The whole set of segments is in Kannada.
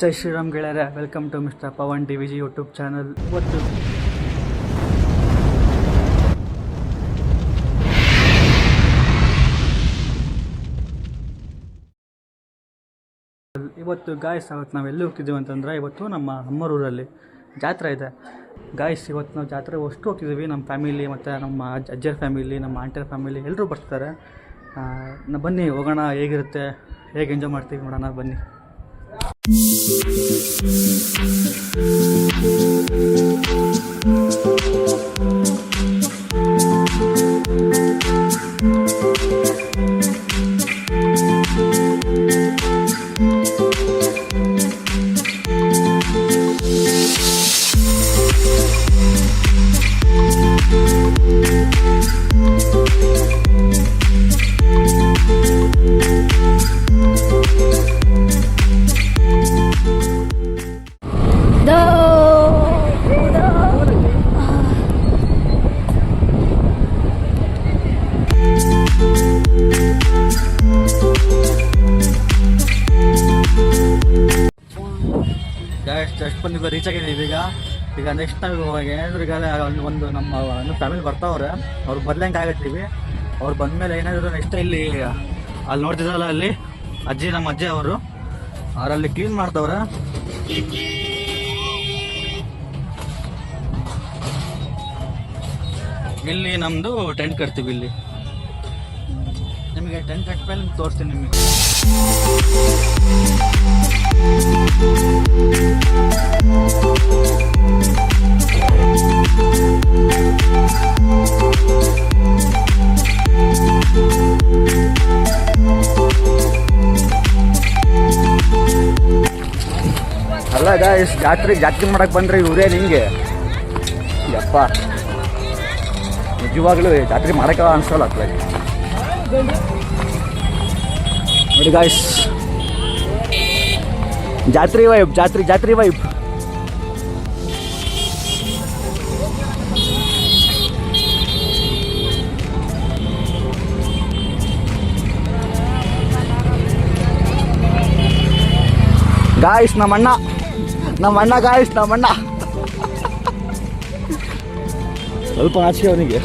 ಜೈ ಶ್ರೀರಾಮ್ ಗೆಳೆಯರೆ welcome to mister Pavan T V G YouTube channel ಇವತ್ತು ಇವತ್ತು ಗಾಯ್ಸ್ ಅವತ್ತು ನಾವು ಎಲ್ಲಿ ಹೋಗ್ತಿದ್ದೀವಿ ಅಂತಂದರೆ, ಇವತ್ತು ನಮ್ಮ ಅಮ್ಮರೂರಲ್ಲಿ ಜಾತ್ರೆ ಇದೆ. ಗಾಯ್ಸ್ ಇವತ್ತು ನಾವು ಜಾತ್ರೆ ಅಷ್ಟು ಹೋಗ್ತಿದ್ದೀವಿ ನಮ್ಮ ಫ್ಯಾಮಿಲಿ ಮತ್ತು ನಮ್ಮ ಅಜ್ಜ ಅಜ್ಜರ ಫ್ಯಾಮಿಲಿ ನಮ್ಮ ಆಂಟಿಯರ ಫ್ಯಾಮಿಲಿ ಎಲ್ಲರೂ ಬರ್ತಾರೆ ಬನ್ನಿ, ಹೋಗೋಣ, ಹೇಗಿರುತ್ತೆ, ಹೇಗೆ ಎಂಜಾಯ್ ಮಾಡ್ತೀವಿ ನೋಡೋಣ, ಬನ್ನಿ. ಗಾಯ್ಸ್ ಜಸ್ಟ್ ಬಂದು ರೀಚ್ ಆಗಿದ್ದೀವಿ. ಈಗ ಈಗ ನೆಕ್ಸ್ಟ್ ನಾವು ಏನಾದ್ರು ಈಗ ಅಲ್ಲಿ ಒಂದು ನಮ್ಮ ಫ್ಯಾಮಿಲಿ ಬರ್ತಾವ್ರೆ, ಅವ್ರು ಬರ್ಲಂಗೆ ಆಗತ್ತೀವಿ. ಅವ್ರು ಬಂದಮೇಲೆ ಏನಾದರೂ ನೆಕ್ಸ್ಟ್ ಇಲ್ಲಿ, ಅಲ್ಲಿ ನೋಡ್ತಿದ್ರಲ್ಲ ಅಲ್ಲಿ, ಅಜ್ಜಿ, ನಮ್ಮ ಅಜ್ಜಿ ಅವರು, ಅವರಲ್ಲಿ ಕ್ಲೀನ್ ಮಾಡ್ತವ್ರೆ. ಇಲ್ಲಿ ನಮ್ಮದು ಟೆಂಟ್ ಕಟ್ತೀವಿ ಇಲ್ಲಿ. ನಿಮಗೆ ಟೆನ್ ಕಟ್ ಮೇಲೆ ತೋರಿಸ್ತೀನಿ ನಿಮಗೆ. ಗಾಯ್ಸ್ ಜಾತ್ರೆ ಜಾತ್ರೆ ಮಾಡಕ್ ಬಂದ್ರೆ ಇವರೇ ನಿಂಗೆ? ಯಪ್ಪ. ನಿಜವಾಗ್ಲೂ ಜಾತ್ರೆ ಮಾಡಕ್ಕ ಅನ್ಸಲ್ಲ ನೋಡಿ ಗಾಯ್ಸ್ ಜಾತ್ರೆ ವೈಬ್ ಜಾತ್ರೆ ಜಾತ್ರೆ ವೈಬ್ ಗಾಯ್ಸ್ ನಮ್ಮ ಅಣ್ಣ. ನಮ್ಮ ಅಣ್ಣ ಗಾಯ್ಸ್ ನಮ್ಮ ಅಣ್ಣ. ಸ್ವಲ್ಪ ಆಚೆ ಅವನಿಗೆ.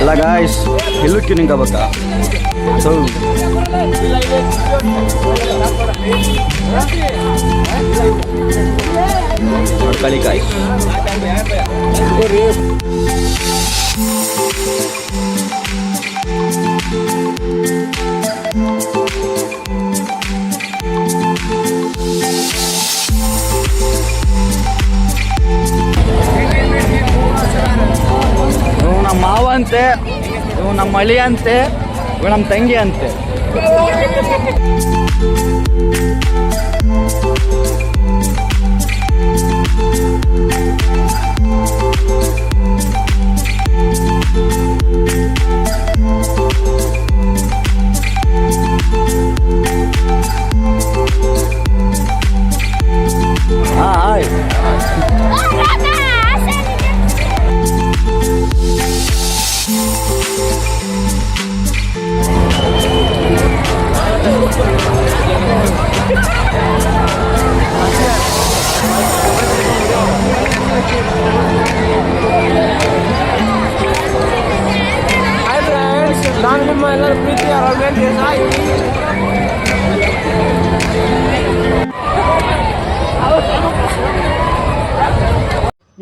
ಅಲ್ಲ ಗಾಯ್ಸ್ ಎಲ್ಲೂ ಟ್ಯೂನಿಂಗ್ ಆಗ್ಬೇಕಾ ಸೊ ನೋಡ್ಕೊಳ್ಳಿ ಗಾಯ್ಸ್ ಅಂತೆ ಇವು ನಮ್ಮ ಅಳಿ ಅಂತೆ ಇವ್ ನಮ್ಮ ತಂಗಿ ಅಂತೆ. ಹಾ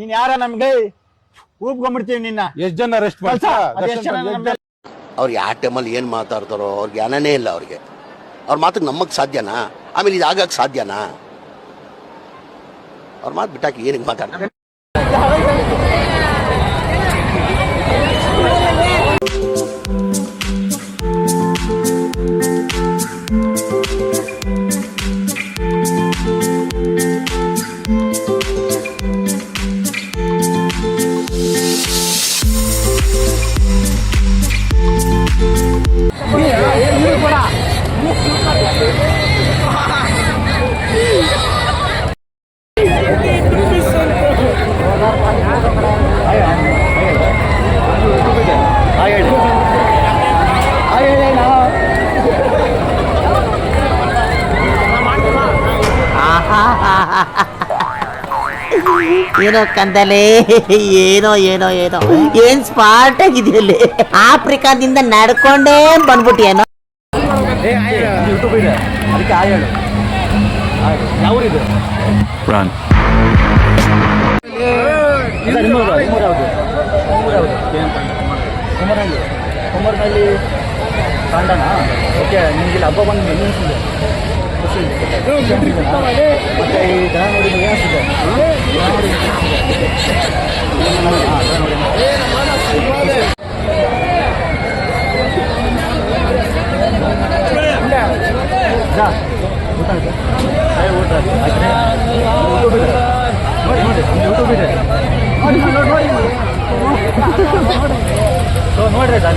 ನೀನ್ ಯಾರ ನಮ್ಗೆ ಊಪ್ಕೊಂಡ್ಬಿಡ್ತೀವಿ ನಿನ್ನ. ಎಷ್ಟ್ ಜನ ರೆಸ್ಟ್ ಅವ್ರಿಗೆ ಆ ಎಷ್ಟ್ ಜನ ನಮ್ಗೆ- ಅವ್ರು ಯಾವ ಟೈಮಲ್ಲಿ ಏನು ಮಾತಾಡ್ತಾರೋ ಅವ್ರಿಗೆ ಜ್ಞಾನನೇ ಇಲ್ಲ ಅವ್ರಿಗೆ. ಅವ್ರ ಮಾತಿಗೆ ನಮಗೆ ಸಾಧ್ಯನಾ? ಆಮೇಲೆ ಇದು ಆಗಕ್ಕೆ ಸಾಧ್ಯನಾ? ಅವ್ರ ಮಾತು ಬಿಟ್ಟಾಕಿ ಏನಕ್ಕೆ ಮಾತಾಡ್ತಾರೆ? ಹೇಳಿ. ಏನೋ ಕಂದಲೇ ಏನೋ ಏನೋ ಏನೋ. ಏನ್ ಸ್ಮಾರ್ಟ್ ಆಗಿದೆಯಲ್ಲಿ ಆಫ್ರಿಕಾದಿಂದ ನಡ್ಕೊಂಡೇ ಬಂದ್ಬಿಟ್ಟಿಯೇನೋ. ಯೂಟ್ಯೂಬ್ ಇದೆ. ಅದಕ್ಕೆ ಹೇಳು. ಇಲ್ಲ, ಕುಮಾರನಹಳ್ಳಿ ಕುಮಾರನಹಳ್ಳಿ ಕಾಂಡನಾ ಓಕೆ ನಿಮ್ಗೆ ಇಲ್ಲಿ ಹಬ್ಬ ಬಂದು ಏನು ಅನಿಸಿದೆ ಖುಷಿ? ಮತ್ತೆ ಈ ದನ ನೋಡಿ ಏನು ಅನಿಸಿದೆ ನೋಡಿ ನೋಡ್ರಿ ಆಯ್ತಾ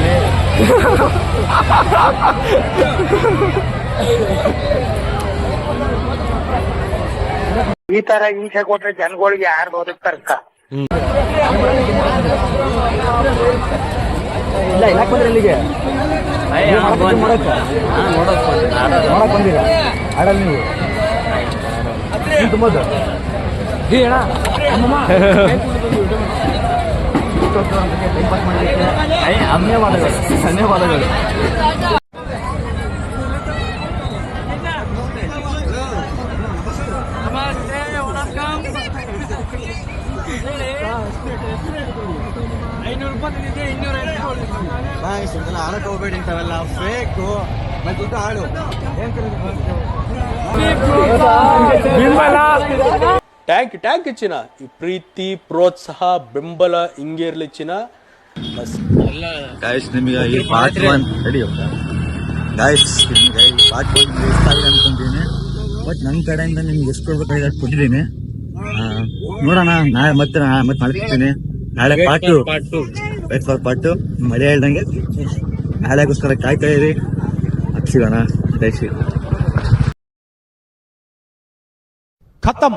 ಈ ತರ ಹಿಂಸೆ ಕೊಟ್ರೆ ಜನಗಳಿಗೆ ಯಾರು ಬದುಕ್ತಾರಕ್ಕ ಇಲ್ಲ ಇಲ್ಲ ಬಂದ್ರೆ. ಇಲ್ಲಿಗೆ ನೋಡಕ್ ನೋಡಕ್ ಬಂದಿರ? ಆಡಲ್ ನೀವು? ನೀವು ತುಂಬೋದು ಧನ್ಯವಾದಗಳು ಧನ್ಯವಾದಗಳು ಆಡಕ್ ಹೋಗ್ಬೇಡಿ ಇಂಥವೆಲ್ಲ ಫೇಕು ಮತ್ತೆ ದುಡ್ಡು ಆಡು ಟ್ಯಾಂಕ್ ಟ್ಯಾಂಕ್ ಚಿನ್ನ ಈ ಪ್ರೀತಿ ಪ್ರೋತ್ಸಾಹ ಬೆಂಬಲ ಹಿಂಗೆ ಇರಲಿ ಚಿನ್ನ ಬಸ್. ಗಾಯಸ್ ನಿಮಗೆ ಈ ಪಾರ್ಟ್ ಒನ್ ರೆಡಿ ಗಾಯಸ್ ನಿಮಗೆ ಈ ಪಾರ್ಟ್ ಒನ್ ಇಷ್ಟ ಆಗಿದೆ ಅನ್ಕೊಂತೀನಿ ಬಟ್ ನನ್ನ ಕಡೆಯಿಂದ ನಿಮ್ಗೆ ಎಷ್ಟು ಕೊಡ್ಬೇಕಾಗಿದೆ ಅಷ್ಟು ಕೊಟ್ಟಿದ್ದೀನಿ. ನೋಡೋಣ ನಾಳೆ ಮತ್ತೆ ಮತ್ತೆ ಮಾಡ್ತೀನಿ ನಾಳೆ part two wait for part two ಮಳೆ ಹೇಳ್ದಂಗೆ. ನಾಳೆಗೋಸ್ಕರ ಕಾಯ್ತಾಯಿರಿ ಹಚ್ಚಿಗೋಣ ದಯಸಿ ಖತಮ್.